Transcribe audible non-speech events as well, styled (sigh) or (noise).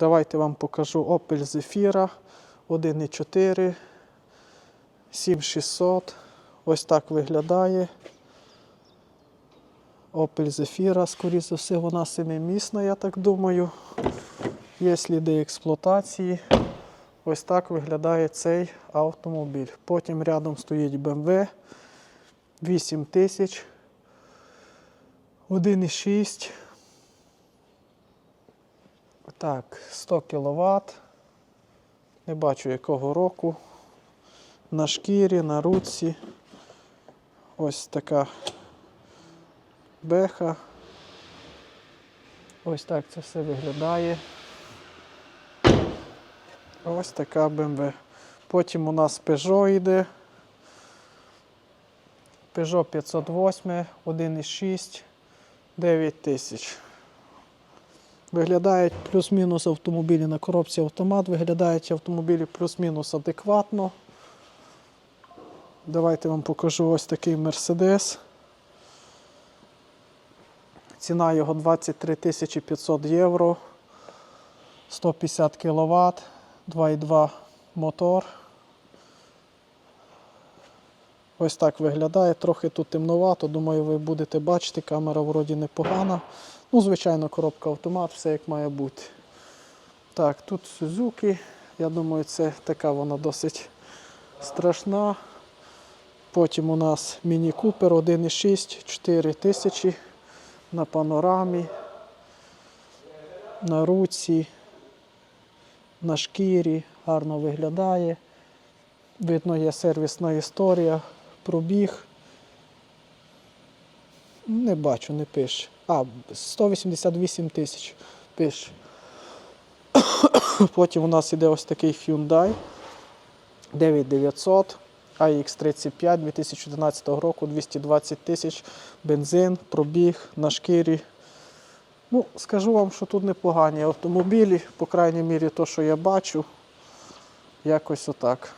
Давайте вам покажу Opel Zafira 1.4, 7600. Ось так виглядає. Opel Zafira, скоріше за все, вона семимісна, я так думаю. Є сліди експлуатації. Ось так виглядає цей автомобіль. Потім рядом стоїть BMW 8000, 1,6. Так, 100 кВт. Не бачу якого року. На шкірі, на руці. Ось така беха. Ось так це все виглядає. Ось така BMW. Потім у нас Peugeot йде. Peugeot 508, 1,6, 9000. Виглядають плюс-мінус автомобілі на коробці автомат, виглядають автомобілі плюс-мінус адекватно. Давайте вам покажу ось такий Mercedes. Ціна його 23 500 євро. 150 кВт, 2,2 мотор. Ось так виглядає. Трохи тут темновато, думаю, ви будете бачити, камера вроді непогана. Ну, звичайно, коробка автомат, все як має бути. Так, тут Suzuki. Я думаю, це така вона досить страшна. Потім у нас Міні Купер 1,6, 4 тисячі на панорамі, на руці, на шкірі, гарно виглядає. Видно, є сервісна історія, пробіг. Не бачу, не пише. А, 188 тисяч пише. (coughs) Потім у нас іде ось такий Hyundai 9900 AX35 2011 року, 220 тисяч, бензин, пробіг на шкірі. Ну, скажу вам, що тут непогані автомобілі, по крайній мірі, то, що я бачу, якось отак.